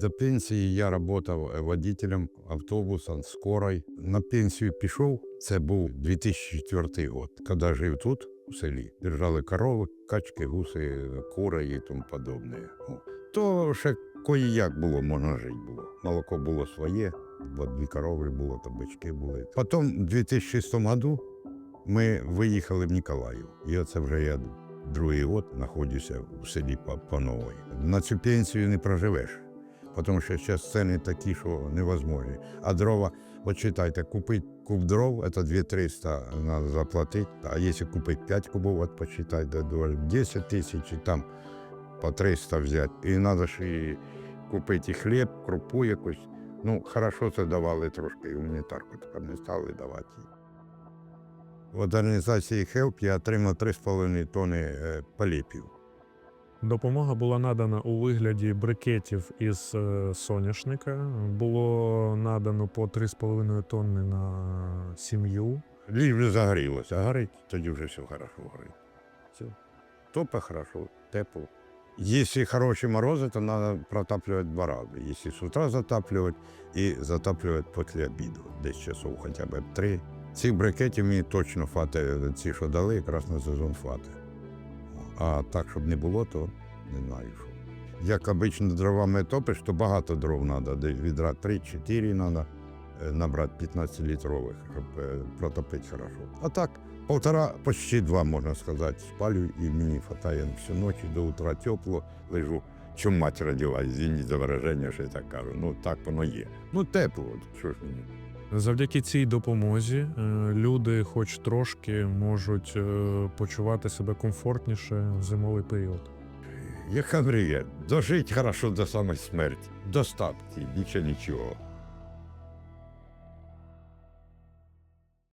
До пенсії я працював водителем автобуса скорой. На пенсію пішов. Це був 2004 год, коли жив тут, у селі. Держали корови, качки, гуси, кури і тому подобне. То ще кої-як було, можна жити було. Молоко було своє, бо дві корови було, то бички були. Потім, у 2006 году, ми виїхали в Ніколаїв. І оце вже я другий год знаходжуся в селі Па- Панової. На цю пенсію не проживеш, тому що зараз ціни такі, що невозможні. А дрова, от читайте, купити куб дров, це 2300 треба заплатити. А якщо купити 5 кубов, от почитайте, 10 тисяч, там по 300 взяти. І треба ж і купити і хліб, крупу якусь. Ну, хорошо це давали трошки гуманітарку, тепер не стали давати. В організації HELP я отримав 3,5 тонни е, поліпів. Допомога була надана у вигляді брикетів із е, соняшника. Було надано по 3,5 тонни на сім'ю. Ліж загорілося, а горить, тоді вже все хорошо горить. Все. Хорошо, тепло. Якщо хороші морози, то треба протаплювати два рази. Якщо з утра затаплювати і затаплювати після обіду, десь часов хоча б три. Цих брикетів мені точно хватить, ці, що дали, якраз на сезон хватить. А так, щоб не було, то не знаю що. Як обично дровами топиш, то багато дров треба, десь відра 3-4 треба набрати 15 літрових, щоб е, протопити хорошо. А так, полтора, почти два, можна сказати, спалю, і мені хватає всю ніч до утра тепло, лежу. Чому мать родила, извиніть за вираження, що я так кажу. Ну так воно є. Ну тепло, що ж мені. Завдяки цій допомозі е, люди, хоч трошки, можуть е, почувати себе комфортніше в зимовий період. Яка мрія? Дожить хорошо до самої смерті. Достатки, більше нічого.